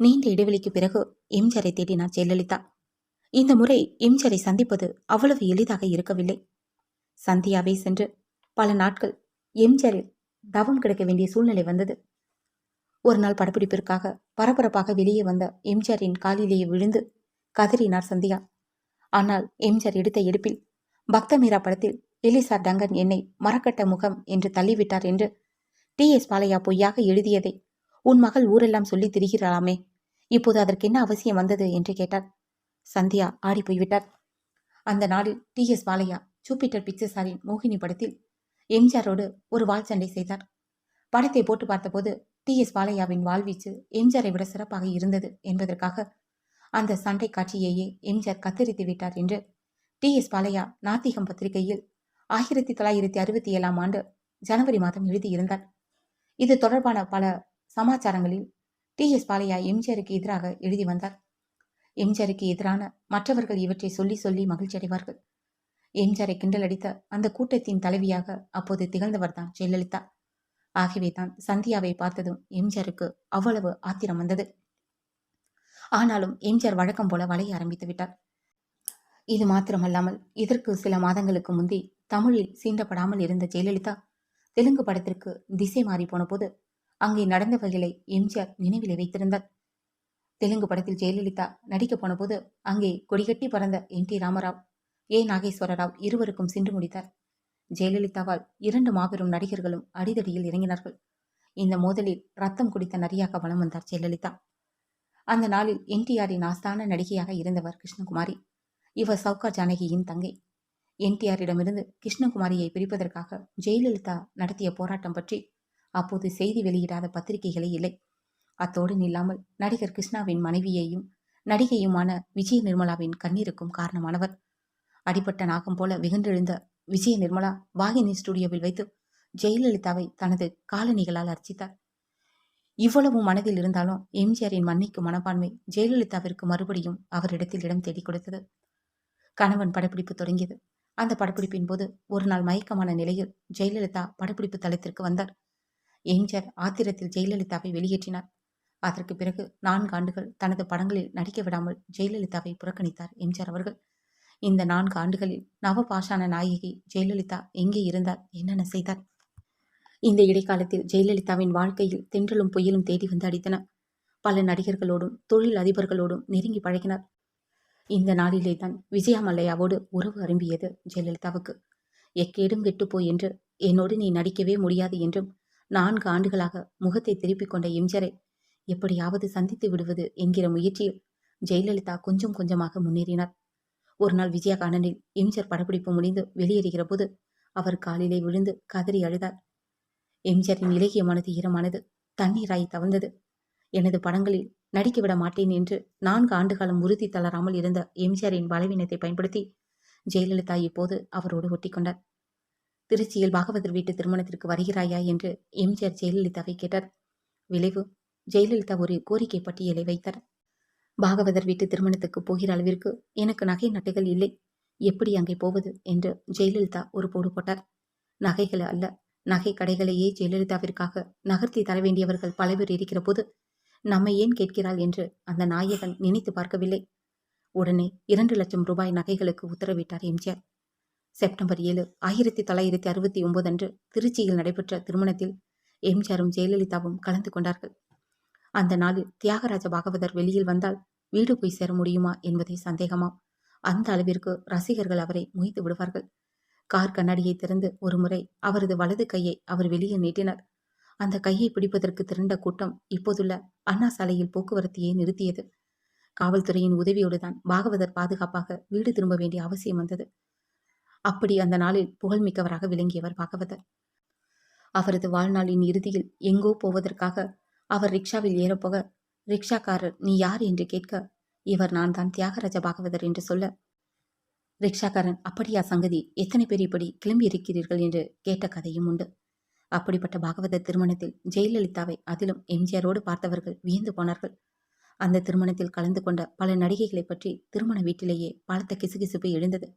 நீண்ட இடைவெளிக்கு பிறகு எம்ஜிஆரை தேடினார் ஜெயலலிதா. இந்த முறை எம்ஜரை சந்திப்பது அவ்வளவு எளிதாக இருக்கவில்லை. சந்தியாவே சென்று பல நாட்கள் எம்ஜிஆரில் தவம் கிடைக்க வேண்டிய சூழ்நிலை வந்தது. ஒரு நாள் படப்பிடிப்பிற்காக பரபரப்பாக வெளியே வந்த எம்ஜிஆரின் காலிலேயே விழுந்து கதறினார் சந்தியா. ஆனால் எம்ஜிஆர் எடுத்த எடுப்பில் பக்த மீரா படத்தில் எலிசா டங்கன் என்னை மரக்கட்ட முகம் என்று தள்ளிவிட்டார் என்று டி எஸ் பாலையா பொய்யாக எழுதியதை உன் மகள் ஊரெல்லாம் சொல்லி திரிகிறாளாமே. இப்போது அதற்கு என்ன அவசியம் வந்தது? என்று கேட்டார் சந்தியா ஆடி போய்விட்டார் அந்த நாளில் டி. எஸ். பாலையா ஜூபிட்டர் பிக்சர்ஸாரின் மோகினி படத்தில் எம்ஜிஆரோடு ஒரு வாள் சண்டை செய்தார். படத்தை போட்டு பார்த்தபோது டி. எஸ். பாலையாவின் வாழ்வீச்சு எம்ஜிஆரை விட சிறப்பாக இருந்தது என்பதற்காக அந்த சண்டை காட்சியையே எம்ஜிஆர் கத்தரித்து விட்டார் என்று டி. எஸ். பாலையா நாத்திகம் பத்திரிகையில் ஆயிரத்தி தொள்ளாயிரத்தி அறுபத்தி ஏழாம் ஆண்டு ஜனவரி மாதம் எழுதியிருந்தார். இது தொடர்பான பல சமாச்சாரங்களில் டி. எஸ். பாலையா எம்ஜிஆருக்கு எதிராக எழுதி வந்தார். எம்ஜிஆருக்கு எதிரான மற்றவர்கள் இவற்றை சொல்லி சொல்லி மகிழ்ச்சி அடைவார்கள். எம்ஜிஆரை கிண்டல் அடித்த அந்த கூட்டத்தின் தலைவியாக அப்போது திகழ்ந்தவர் தான் ஜெயலலிதா. ஆகவே தான் சந்தியாவை பார்த்ததும் எம்ஜிஆருக்கு அவ்வளவு ஆத்திரம் வந்தது. ஆனாலும் எம்ஜிஆர் வழக்கம் போல வளைய ஆரம்பித்து விட்டார். இது மாத்திரமல்லாமல் இதற்கு சில மாதங்களுக்கு முந்தி தமிழில் சீண்டப்படாமல் இருந்த ஜெயலலிதா தெலுங்கு படத்திற்கு திசை மாறி போன போது அங்கே நடந்தவைகளை எம்ஜிஆர் நினைவிலே வைத்திருந்தார். தெலுங்கு படத்தில் ஜெயலலிதா நடிக்க போனபோது அங்கே கொடிகட்டி பறந்த N. T. Ramarao A. Nageswara Rao இருவருக்கும் சென்று முடித்தார். ஜெயலலிதாவால் இரண்டு மாபெரும் நடிகர்களும் அடிதடியில் இறங்கினார்கள். இந்த மோதலில் ரத்தம் குடித்த நரியாக வலம் வந்தார் ஜெயலலிதா. அந்த நாளில் என்டிஆரின் ஆஸ்தான நடிகையாக இருந்தவர் கிருஷ்ணகுமாரி. இவர் சவுகா ஜானகியின் தங்கை. என்டிஆரிடமிருந்து கிருஷ்ணகுமாரியை பிரிப்பதற்காக ஜெயலலிதா நடத்திய போராட்டம் பற்றி அப்போது செய்தி வெளியிடாத பத்திரிகைகளே இல்லை. அத்தோடு நில்லாமல் நடிகர் கிருஷ்ணாவின் மனைவியையும் நடிகையுமான விஜய நிர்மலாவின் கண்ணீருக்கும் காரணமானவர். அடிப்பட்ட நாகம் போல வெகுண்டெழுந்த விஜய நிர்மலா வாகினி ஸ்டுடியோவில் வைத்து ஜெயலலிதாவை தனது காலணிகளால் அர்ச்சித்தார். இவ்வளவு மனதில் இருந்தாலும் எம்ஜிஆரின் மன்னிக்கும் மனப்பான்மை ஜெயலலிதாவிற்கு மறுபடியும் அவரிடத்தில் இடம் தேடி கொடுத்தது. கணவன் படப்பிடிப்பு தொடங்கியது. அந்த படப்பிடிப்பின் போது ஒரு நாள் மயக்கமான நிலையில் ஜெயலலிதா படப்பிடிப்பு தளத்திற்கு வந்தார். எம்ஜிஆர் ஆத்திரத்தில் ஜெயலலிதாவை வெளியேற்றினார். அதற்கு பிறகு நான்கு ஆண்டுகள் தனது படங்களில் நடிக்க விடாமல் ஜெயலலிதாவை புறக்கணித்தார் எம்ஜிஆர் அவர்கள். இந்த நான்கு ஆண்டுகளில் நவபாஷான நாயகி ஜெயலலிதா எங்கே இருந்தார் என்னென்ன செய்தார்? இந்த இடைக்காலத்தில் ஜெயலலிதாவின் வாழ்க்கையில் தென்றலும் புயலும் தேடி வந்து அடித்தன. பல நடிகர்களோடும் தொழில் அதிபர்களோடும் நெருங்கி பழகினார். இந்த நாளிலே தான் விஜயா மல்லையாவோடு உறவு அரும்பியது ஜெயலலிதாவுக்கு. எக்கேடும் கெட்டுப்போய் என்று என்னோடு நீ நடிக்கவே முடியாது என்றும் நான்கு ஆண்டுகளாக முகத்தை திருப்பிக் கொண்ட எம்ஜரை எப்படியாவது சந்தித்து விடுவது என்கிற முயற்சியில் ஜெயலலிதா கொஞ்சம் கொஞ்சமாக முன்னேறினார். ஒரு நாள் விஜயகானனில் எம்ஜர் படப்பிடிப்பு முடிந்து வெளியேறுகிற போது அவர் காலிலே விழுந்து கதறி அழுதார். எம்ஜரின் இலகிய மனது ஈரமானது தண்ணீராய் தவழ்ந்தது எனது படங்களில் நடிக்க விட மாட்டேன் என்று நான்கு ஆண்டுகாலம் உறுதி தளராமல் இருந்த எம்ஜிஆரின் பலவீனத்தை பயன்படுத்தி ஜெயலலிதா இப்போது அவரோடு ஒட்டிக்கொண்டார் திருச்சியில் பாகவதர் வீட்டு திருமணத்திற்கு வருகிறாயா என்று எம்ஜிஆர் ஜெயலலிதாவை கேட்டார். விளைவு. ஜெயலலிதா ஒரு கோரிக்கை பட்டியலை வைத்தார். பாகவதர் வீட்டு திருமணத்துக்கு போகிற அளவிற்கு எனக்கு நகை நட்டுகள் இல்லை. எப்படி அங்கே போவது என்று ஜெயலலிதா ஒரு போடு போட்டார். நகைகள் அல்ல. நகை கடைகளையே ஜெயலலிதாவிற்காக நகர்த்தி தர வேண்டியவர்கள் பல பேர் இருக்கிற போது நம்மை ஏன் கேட்கிறாள் என்று அந்த நாயகன் நினைத்து பார்க்கவில்லை. உடனே இரண்டு லட்சம் ரூபாய் நகைகளுக்கு உத்தரவிட்டார் எம்ஜிஆர் செப்டம்பர் ஏழு ஆயிரத்தி தொள்ளாயிரத்தி அறுபத்தி ஒன்பது அன்று திருச்சியில் நடைபெற்ற திருமணத்தில் எம்ஜிஆரும் ஜெயலலிதாவும் கலந்து கொண்டார்கள். அந்த நாளில் தியாகராஜ பாகவதர் வெளியில் வந்தால் வீடு போய் சேர முடியுமா என்பதை சந்தேகமாம். அந்த அளவிற்கு ரசிகர்கள் அவரை முய்த்து விடுவார்கள். கார் கண்ணாடியை திறந்து ஒருமுறை அவரது வலது கையை அவர் வெளியே நீட்டினார். அந்த கையை பிடிப்பதற்கு திரண்ட கூட்டம் இப்போதுள்ள அண்ணா சாலையில் போக்குவரத்தையே நிறுத்தியது. காவல்துறையின் உதவியோடுதான் பாகவதர் பாதுகாப்பாக வீடு திரும்ப வேண்டிய அவசியம் வந்தது. அப்படி அந்த நாளில் புகழ்மிக்கவராக விளங்கியவர் பாகவதர். அவரது வாழ்நாளின் இறுதியில் எங்கோ போவதற்காக அவர் ரிக்ஷாவில் ஏறப்போக ரிக்ஷாக்காரர் நீ யார்? என்று கேட்க இவர் நான் தான் தியாகராஜ பாகவதர் என்று சொல்ல ரிக்ஷாக்காரன் அப்படியா சங்கதி? எத்தனை பேர் இப்படி கிளம்பி இருக்கிறீர்கள்? என்று கேட்ட கதையும் உண்டு. அப்படிப்பட்ட பாகவதர் திருமணத்தில் ஜெயலலிதாவை அதிலும் எம்ஜிஆரோடு பார்த்தவர்கள் வியந்து போனார்கள். அந்த திருமணத்தில் கலந்து கொண்ட பல நடிகைகளை பற்றி திருமண வீட்டிலேயே பலத்த கிசுகிசுப்பு எழுந்தது.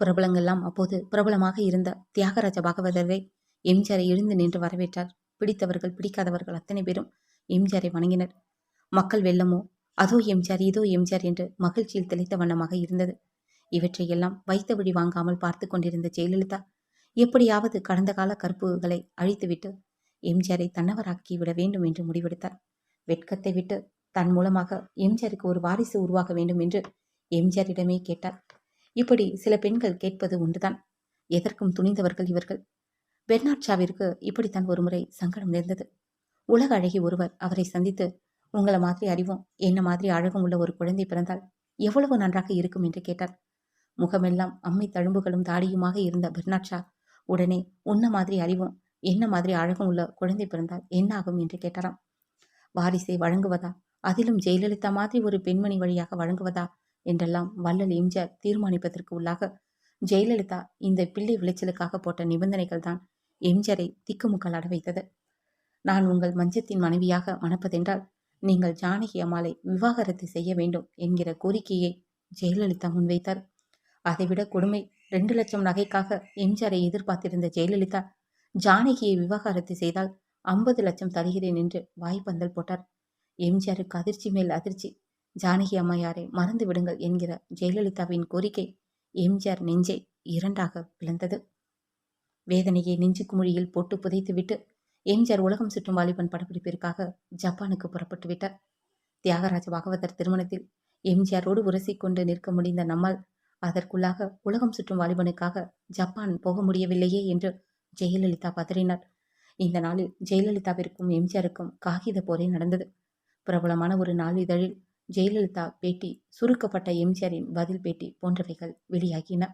பிரபலங்கள்லாம் அப்போது பிரபலமாக இருந்த தியாகராஜ பாகவதரை எம்ஜிஆரை எழுந்து நின்று வரவேற்றார். பிடித்தவர்கள் பிடிக்காதவர்கள் அத்தனை பேரும் எம்ஜிஆரை வணங்கினர். மக்கள் வெள்ளமோ அதோ எம்ஜிஆர் இதோ எம்ஜிஆர் என்று மகிழ்ச்சியில் தெளித்த வண்ணமாக இருந்தது. இவற்றையெல்லாம் வைத்தபடி வாங்காமல் பார்த்து கொண்டிருந்த ஜெயலலிதா எப்படியாவது கடந்த கால கற்புகளை அழித்துவிட்டு எம்ஜிஆரை தன்னவராக்கி விட வேண்டும் என்று முடிவெடுத்தார். வெட்கத்தை விட்டு தன் மூலமாக எம்ஜிஆருக்கு ஒரு வாரிசு உருவாக வேண்டும் என்று எம்ஜிஆரிடமே கேட்டார். இப்படி சில பெண்கள் கேட்பது ஒன்றுதான். எதற்கும் துணிந்தவர்கள் இவர்கள். பெர்னாட் ஷாவிற்கு இப்படித்தான் ஒருமுறை சங்கடம் நேர்ந்தது. உலக அழகி ஒருவர் அவரை சந்தித்து உங்களை மாதிரி அறிவும் என்ன மாதிரி அழகும் உள்ள ஒரு குழந்தை பிறந்தால் எவ்வளவு நன்றாக இருக்கும்? என்று கேட்டார். முகமெல்லாம் அம்மை தழும்புகளும் தாடியுமாக இருந்த பெர்னாட் ஷா உடனே உன்ன மாதிரி அறிவும் என்ன மாதிரி அழகும் உள்ள குழந்தை பிறந்தால் என்ன ஆகும்? என்று கேட்டாராம். வாரிசை வழங்குவதா? அதிலும் ஜெயலலிதா மாதிரி ஒரு பெண்மணி வழியாக வழங்குவதா? என்றெல்லாம் வள்ளல் எம்ஜிஆர் தீர்மானிப்பதற்கு உள்ளாக ஜெயலலிதா இந்த பிள்ளை விளைச்சலுக்காக போட்ட நிபந்தனைகள் தான் எம்ஜிஆரை திக்குமுக்கால் வைத்தது. நான் உங்கள் மஞ்சத்தின் மனைவியாக மணப்பதென்றால் நீங்கள் ஜானகி அம்மாளை விவாகரத்து செய்ய வேண்டும் என்கிற கோரிக்கையை ஜெயலலிதா முன்வைத்தார். அதைவிட கொடுமை ரெண்டு லட்சம் நகைக்காக எம்ஜிஆரை எதிர்பார்த்திருந்த ஜெயலலிதா ஜானகியை விவாகரத்து செய்தால் ஐம்பது லட்சம் தருகிறேன் என்று வாய்ப்பந்தல் போட்டார். எம்ஜிஆருக்கு அதிர்ச்சி மேல் அதிர்ச்சி ஜானகி அம்மையாரை மறந்து விடுங்கள் என்கிற ஜெயலலிதாவின் கோரிக்கை எம்ஜிஆர் நெஞ்சை இரண்டாக பிளந்தது. வேதனையை நெஞ்சு குமிழியில் போட்டு புதைத்துவிட்டு எம்ஜிஆர் உலகம் சுற்றும் வாலிபன் படப்பிடிப்பிற்காக ஜப்பானுக்கு புறப்பட்டு விட்டார். தியாகராஜ பாகவதர் திருமணத்தில் எம்ஜிஆரோடு உரசிக்கொண்டு நிற்க முடிந்த நம்மால் அதற்குள்ளாக உலகம் சுற்றும் வாலிபனுக்காக ஜப்பான் போக முடியவில்லையே என்று ஜெயலலிதா பதறினார். இந்த நாளில் ஜெயலலிதாவிற்கும் எம்ஜிஆருக்கும் காகித போரே நடந்தது. பிரபலமான ஒரு நாளிதழில் ஜெயலலிதா பேட்டி சுருக்கப்பட்ட எம்ஜிஆரின் பதில் பேட்டி போன்றவைகள் வெளியாகின.